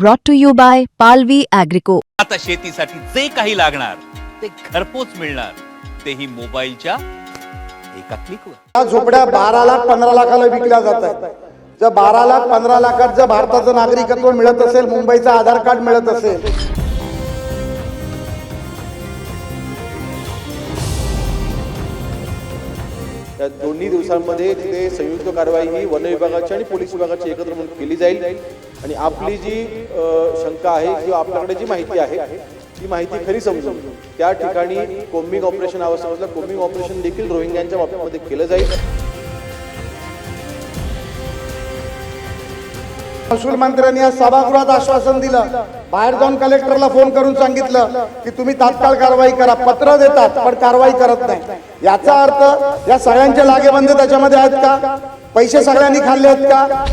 brought to you by Palvi Agrico. आता शेतीसाठी जे काही लागणार ते घरपोच मिळणार. तेही मोबाईलच्या एका क्लिकवर या झोपड्या बारा लाख पंधरा लाखाला विकल्या जात आहेत. जर बारा लाख पंधरा लाखात जर भारताचं नागरिकत्व मिळत असेल मुंबईचं आधार कार्ड मिळत असेल या दोन्ही दिवसांमध्ये तिथे संयुक्त कारवाई ही वन विभागाची आणि पोलीस विभागाची एकत्र म्हणून केली जाईल. आणि आपली जी शंका आहे किंवा आपल्याकडे जी माहिती आहे ती माहिती खरी समजून त्या ठिकाणी कोम्बिंग ऑपरेशन आवश्यक कोम्बिंग ऑपरेशन देखील रोहिंग्यांच्या बाबतीमध्ये केलं जाईल. महसूल मंत्र्यांनी आज सभागृहात आश्वासन दिलं. बाहेर जाऊन कलेक्टरला फोन करून सांगितलं की तुम्ही तात्काळ कारवाई करा. पत्र देतात पण कारवाई करत नाही. याचा अर्थ या सगळ्यांचे लागेबंदे त्याच्यामध्ये आहेत का? पैसे सगळ्यांनी खाल्ले आहेत का?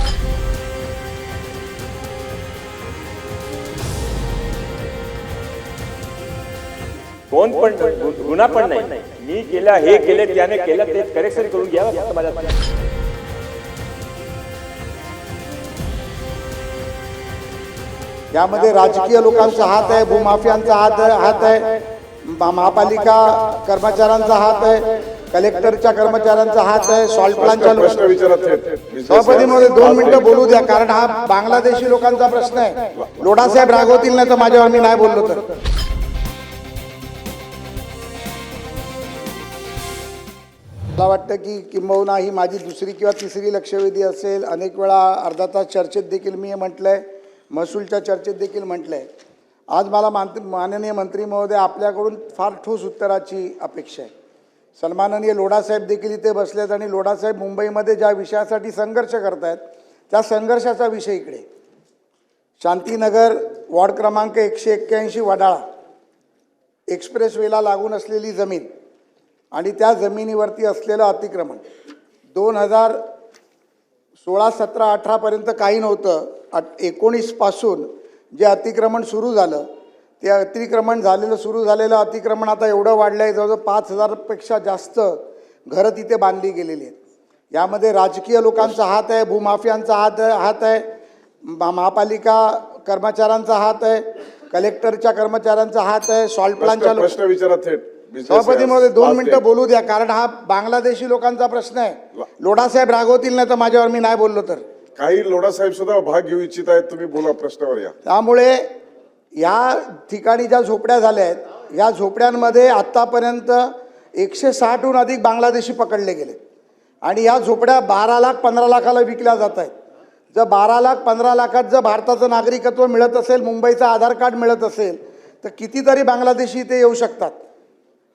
कोण पण गुन्हा पण नाही. मी केलं हे केले त्याने केलं ते करेक्शन करून घ्या फक्त माझ्या यामध्ये राजकीय लोकांचा हात आहे भूमाफियांचा हात आहे हात आहे महा- महापालिका कर्मचाऱ्यांचा हात आहे कलेक्टरच्या कर्मचाऱ्यांचा हात आहे सॉल्ट प्लांटच्या सभापती मध्ये दोन मिनिटं बोलू द्या कारण हा बांगलादेशी लोकांचा प्रश्न आहे. लोढासाहेब रागवतील नाही तर माझ्यावर मी नाही बोललो तर. मला वाटतं की किंबहुना ही माझी दुसरी किंवा तिसरी लक्षवेधी असेल. अनेक वेळा अर्धा तास चर्चेत देखील मी हे म्हटलंय. महसूलच्या चर्चेत देखील म्हटलं आहे आज मला मान माननीय मंत्री महोदय आपल्याकडून फार ठोस उत्तराची अपेक्षा आहे. सन्माननीय लोढासाहेब देखील इथे बसलेत आणि लोढासाहेब मुंबईमध्ये ज्या विषयासाठी संघर्ष करतायत त्या संघर्षाचा विषय इकडे. शांतीनगर वॉर्ड क्रमांक एकशे एक्क्याऐंशी वडाळा एक्सप्रेसवेला लागून असलेली जमीन आणि त्या जमिनीवरती असलेलं अतिक्रमण. दोन हजार सोळा सतरा अठरापर्यंत काही नव्हतं अट एकोणीसपासून जे अतिक्रमण सुरू झालं ते अतिक्रमण झालेलं सुरू झालेलं अतिक्रमण आता एवढं वाढलं आहे जवळजवळ पाच हजारपेक्षा जास्त घरं तिथे बांधली गेलेली आहेत. यामध्ये राजकीय लोकांचा हात आहे भूमाफियांचा हात आहे हात आहे महा- महापालिका कर्मचाऱ्यांचा हात आहे कलेक्टरच्या कर्मचाऱ्यांचा हात आहे सॉल्ट प्लांटच्या प्रश्न विचारत सभापती मध्ये दोन मिनिटं बोलू द्या कारण हा बांगलादेशी लोकांचा प्रश्न आहे. लोढासाहेब रागवतील नाही तर माझ्यावर मी नाही बोललो तर. काही लोढा साहेब सुद्धा भाग घेऊ इच्छित आहेत तुम्ही बोला प्रश्नावर या. त्यामुळे या ठिकाणी ज्या झोपड्या झाल्या आहेत या झोपड्यांमध्ये आत्तापर्यंत एकशे साठहून अधिक बांगलादेशी पकडले गेले. आणि या झोपड्या बारा लाख पंधरा लाखाला विकल्या जात आहेत. जर बारा लाख पंधरा लाखात जर भारताचं नागरिकत्व मिळत असेल मुंबईचं आधार कार्ड मिळत असेल तर कितीतरी बांगलादेशी इथे येऊ शकतात.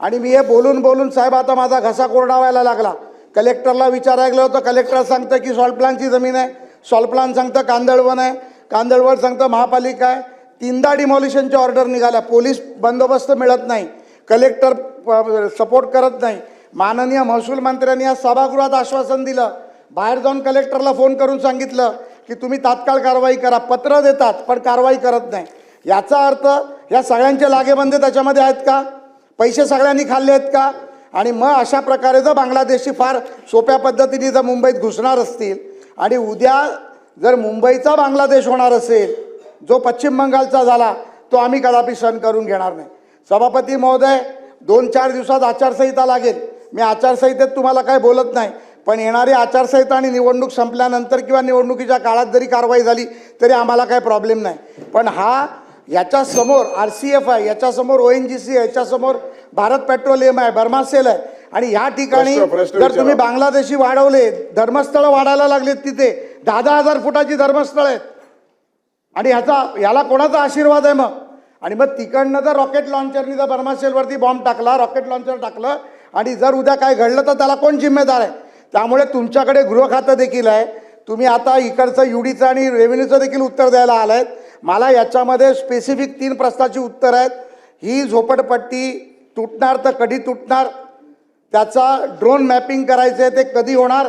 आणि मी हे बोलून बोलून साहेब आता माझा घसा कोरडा व्हायला लागला. कलेक्टरला विचारायला होतं कलेक्टर सांगतं की सॉल्ट प्लांटची जमीन आहे. शॉलप्लान सांगतं कांदळवन आहे. कांदळवन सांगतं महापालिका आहे. तीनदा डिमॉलिशनच्या ऑर्डर निघाल्या. पोलीस बंदोबस्त मिळत नाही. कलेक्टर सपोर्ट करत नाही. माननीय महसूल मंत्र्यांनी आज सभागृहात आश्वासन दिलं. बाहेर जाऊन कलेक्टरला फोन करून सांगितलं की तुम्ही तात्काळ कारवाई करा. पत्र देतात पण कारवाई करत नाही. याचा अर्थ या सगळ्यांचे लागेबंदे त्याच्यामध्ये आहेत का? पैसे सगळ्यांनी खाल्ले आहेत का? आणि मग अशा प्रकारे जर बांगलादेशी फार सोप्या पद्धतीने जर मुंबईत घुसणार असतील आणि उद्या जर मुंबईचा बांगलादेश होणार असेल जो पश्चिम बंगालचा झाला तो आम्ही कदापि सहन करून घेणार नाही. सभापती महोदय दोन चार दिवसात आचारसंहिता लागेल. मी आचारसंहितेत तुम्हाला काय बोलत नाही पण येणारी आचारसंहिता आणि निवडणूक संपल्यानंतर किंवा निवडणुकीच्या काळात जरी कारवाई झाली तरी आम्हाला काही प्रॉब्लेम नाही. पण हा याच्यासमोर आर सी एफ आहे याच्यासमोर ओ एन जी सी आहे याच्यासमोर भारत पेट्रोलियम आहे बर्मासेल आहे आणि ह्या ठिकाणी जर तुम्ही. बांगलादेशी वाढवले धर्मस्थळं वाढायला लागलेत तिथे दहा दहा हजार फुटाची धर्मस्थळ आहेत. आणि ह्याचा याला कोणाचा आशीर्वाद आहे मग? आणि मग तिकडनं जर रॉकेट लॉन्चरनी जर बर्मासेलवरती बॉम्ब टाकला रॉकेट लॉन्चर टाकलं आणि जर उद्या काय घडलं तर त्याला कोण जिम्मेदार आहे? त्यामुळे तुमच्याकडे गृह खातं देखील आहे. तुम्ही आता इकडचं युडीचं आणि रेव्हेन्यूचं देखील उत्तर द्यायला आलं आहेत मला याच्यामध्ये स्पेसिफिक तीन प्रश्नाची उत्तर आहेत. ही झोपडपट्टी तुटणार तर कधी तुटणार? त्याचा ड्रोन मॅपिंग करायचं आहे ते कधी होणार?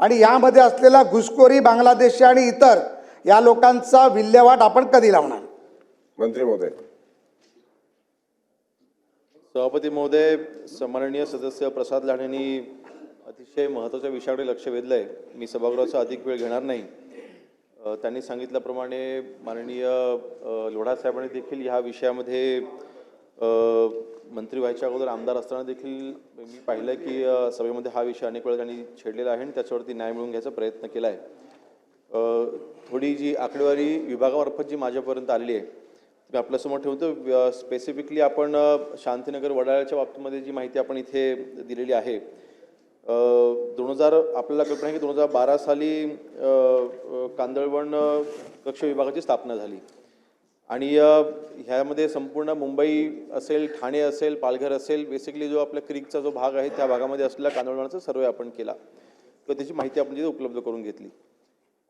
आणि यामध्ये असलेला घुसखोरी बांगलादेशी आणि इतर या लोकांचा विल्हेवाट आपण कधी लावणार? मंत्री महोदय. सभापती महोदय सन्माननीय सदस्य प्रसाद लाडेंनी अतिशय महत्त्वाच्या विषयाकडे लक्ष वेधलं आहे मी सभागृहाचा अधिक वेळ घेणार नाही. त्यांनी सांगितल्याप्रमाणे माननीय लोढा साहेबांनी देखील ह्या विषयामध्ये मंत्री व्हायच्या अगोदर आमदार असताना देखील मी पाहिलं की सभेमध्ये हा विषय अनेक वेळा त्यांनी छेडलेला आहे आणि त्याच्यावरती न्याय मिळवून घ्यायचा प्रयत्न केला आहे. थोडी जी आकडेवारी विभागामार्फत जी माझ्यापर्यंत आलेली आहे मी आपल्यासमोर ठेवतो. स्पेसिफिकली आपण शांतीनगर वडाळ्याच्या बाबतीमध्ये जी माहिती आपण इथे दिलेली आहे दोन हजार आपल्याला कल्पना आहे की दोन हजार बारा साली कांदळवण कक्ष विभागाची स्थापना झाली. आणि ह्यामध्ये संपूर्ण मुंबई असेल ठाणे असेल पालघर असेल बेसिकली जो आपल्या क्रिकचा जो भाग आहे त्या भागामध्ये असलेला कांदळवणाचा सर्वे आपण केला. तर त्याची माहिती आपण तिथे उपलब्ध करून घेतली.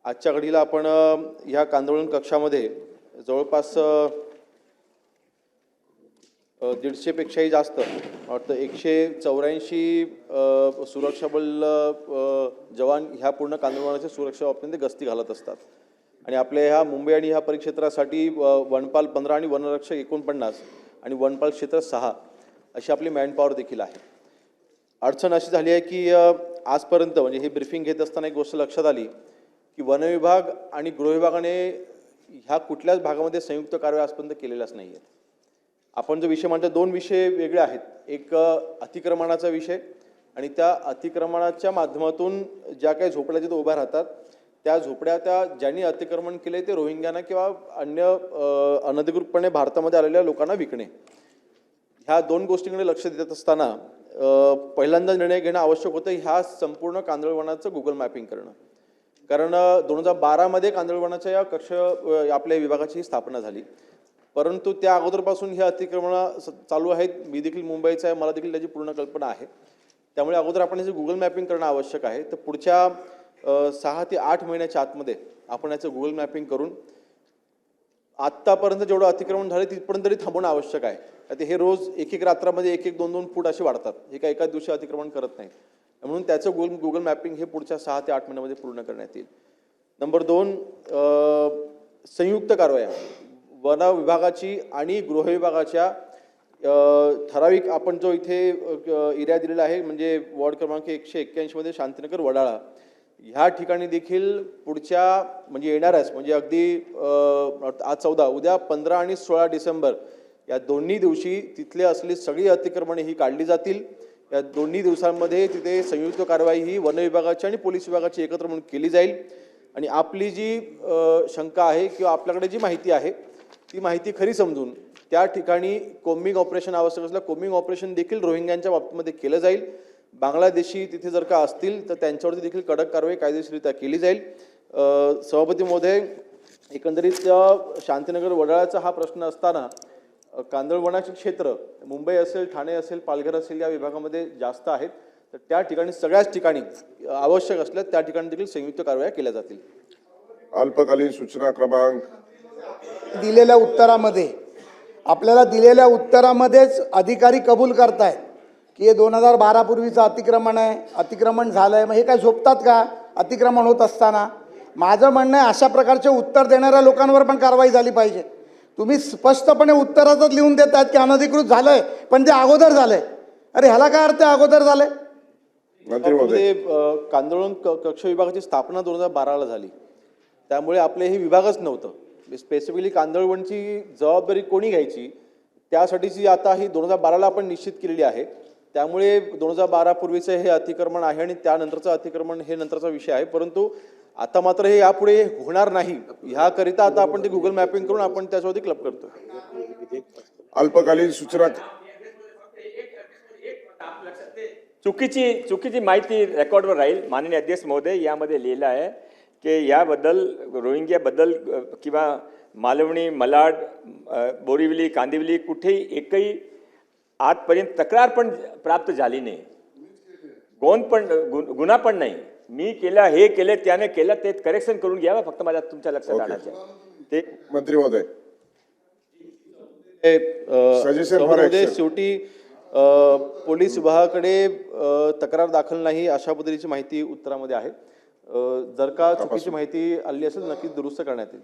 आजच्या घडीला आपण ह्या कांदळवण कक्षामध्ये जवळपास दीडशेपेक्षाही जास्त वाटतं एकशे चौऱ्याऐंशी सुरक्षाबल सुरक्षा बल जवान ह्या पूर्ण कांदळवनाच्या सुरक्षा बाबतीमध्ये गस्ती घालत असतात. आणि आपल्या ह्या मुंबई आणि ह्या परिक्षेत्रासाठी वनपाल पंधरा आणि वनरक्षक एकोणपन्नास आणि वनपाल क्षेत्र सहा अशी आपली मॅनपॉवर देखील आहे. अडचण अशी झाली आहे की आजपर्यंत म्हणजे हे ब्रिफिंग घेत असताना एक गोष्ट लक्षात आली की वनविभाग आणि गृहविभागाने ह्या कुठल्याच भागामध्ये संयुक्त कारवाई आजपर्यंत केलेल्याच नाही आहेत आपण जो विषय म्हणतो दोन विषय वेगळे आहेत. एक अतिक्रमणाचा विषय आणि त्या अतिक्रमणाच्या माध्यमातून ज्या काही झोपड्या तिथे उभ्या राहतात त्या झोपड्या त्या ज्यांनी अतिक्रमण केले ते रोहिंग्यांना किंवा अन्य अनधिकृतपणे भारतामध्ये आलेल्या लोकांना विकणे. ह्या दोन गोष्टींकडे लक्ष देत असताना पहिल्यांदा निर्णय घेणं आवश्यक होतं ह्या संपूर्ण कांदळवनाचं गुगल मॅपिंग करणं. कारण दोन हजार बारामध्ये कांदळवनाच्या या कक्ष आपल्या विभागाची स्थापना झाली. परंतु त्या अगोदरपासून ही अतिक्रमणं चालू आहेत. मी देखील मुंबईचा आहे. मला देखील त्याची पूर्ण कल्पना आहे. त्यामुळे अगोदर आपण जे गुगल मॅपिंग करणं आवश्यक आहे. तर पुढच्या सहा ते आठ महिन्याच्या आतमध्ये आपण याचं गुगल मॅपिंग करून आत्तापर्यंत जेवढं अतिक्रमण झालं तिथपर्यंत तरी थांबवणं आवश्यक आहे. आता हे रोज एक एक रात्रामध्ये एक एक दोन दोन फूट असे वाढतात. हे काय एकाच दिवशी अतिक्रमण करत नाही. म्हणून त्याचं गुगल गुगल मॅपिंग हे पुढच्या सहा ते आठ महिन्यामध्ये पूर्ण करण्यात येईल. नंबर दोन संयुक्त कारवाया. वन विभागाची आणि गृह विभागाच्या ठराविक आपण जो इथे एरिया दिलेला आहे म्हणजे वॉर्ड क्रमांक एकशे एक्क्याऐंशीमध्ये शांतीनगर वडाळा. ह्या ठिकाणी देखील पुढच्या म्हणजे येणाऱ्याच म्हणजे अगदी आज चौदा उद्या पंधरा आणि सोळा डिसेंबर या दोन्ही दिवशी तिथले असली सगळी अतिक्रमणे ही काढली जातील. या दोन्ही दिवसांमध्ये तिथे संयुक्त कारवाई ही वन विभागाची आणि पोलीस विभागाची एकत्र म्हणून केली जाईल. आणि आपली जी शंका आहे किंवा आपल्याकडे जी माहिती आहे ती माहिती खरी समजून त्या ठिकाणी कोम्बिंग ऑपरेशन आवश्यक असलं कोम्बिंग ऑपरेशन देखील रोहिंग्यांच्या बाबतीमध्ये केलं जाईल. बांगलादेशी तिथे जर का असतील तर त्यांच्यावरती देखील कडक कारवाई कायदेशीरित्या केली जाईल. सभापती महोदय एकंदरीत शांतीनगर वडाळ्याचा हा प्रश्न असताना कांदळवनाचे क्षेत्र मुंबई असेल ठाणे असेल पालघर असेल या विभागामध्ये जास्त आहेत. तर त्या ठिकाणी सगळ्याच ठिकाणी आवश्यक असल्यास त्या ठिकाणी देखील संयुक्त कारवाया केल्या जातील. अल्पकालीन सूचना क्रमांक दिलेल्या उत्तरामध्ये आपल्याला दिलेल्या उत्तरामध्येच अधिकारी कबूल करतायत. की हे दोन हजार बारापूर्वीचं अतिक्रमण आहे. अतिक्रमण झालं आहे मग हे काय झोपतात का? अतिक्रमण होत असताना. माझं म्हणणं आहे अशा प्रकारचे उत्तर देणाऱ्या लोकांवर पण कारवाई झाली पाहिजे. तुम्ही स्पष्टपणे उत्तरातच लिहून देत आहेत की अनधिकृत झालं आहे पण ते अगोदर झालं आहे अरे ह्याला काय अर्थ अगोदर झालं आहे मंत्री महोदय. म्हणजे अ, कांदळवन क- कक्ष विभागाची स्थापना दोन हजार बाराला झाली. त्यामुळे आपले हे विभागच नव्हतं. स्पेसिफिकली कांदळवनची जबाबदारी कोणी घ्यायची त्यासाठीची आता ही दोन हजार बाराला आपण निश्चित केलेली आहे. त्यामुळे दोन हजार बारा पूर्वीचं हे अतिक्रमण आहे आणि त्यानंतरचं अतिक्रमण हे नंतरचा विषय आहे. परंतु आता मात्र हे यापुढे होणार नाही. ह्याकरिता आता आपण ते गुगल मॅपिंग करून आपण त्याच्यावरती क्लब करतो अल्पकालीन सूचना चुकीची चुकीची माहिती रेकॉर्डवर राहील माननीय अध्यक्ष महोदय यामध्ये लिहिलं आहे की याबद्दल रोहिंग्याबद्दल किंवा मालवणी मलाड बोरिवली कांदिवली कुठेही एकही आजपर्यंत तक्रार पण प्राप्त झाली नाही. कोण पण गुन्हा पण नाही. मी केलं हे केलं त्याने केलं ते करेक्शन करून घ्यावं फक्त माझ्या तुमच्या लक्षात आणायचं आहे. ते मंत्री महोदय. शेवटी पोलीस विभागाकडे तक्रार दाखल नाही अशा पद्धतीची माहिती उत्तरामध्ये आहे. जर का चुकीची माहिती आली असेल नक्कीच दुरुस्त करण्यात येईल.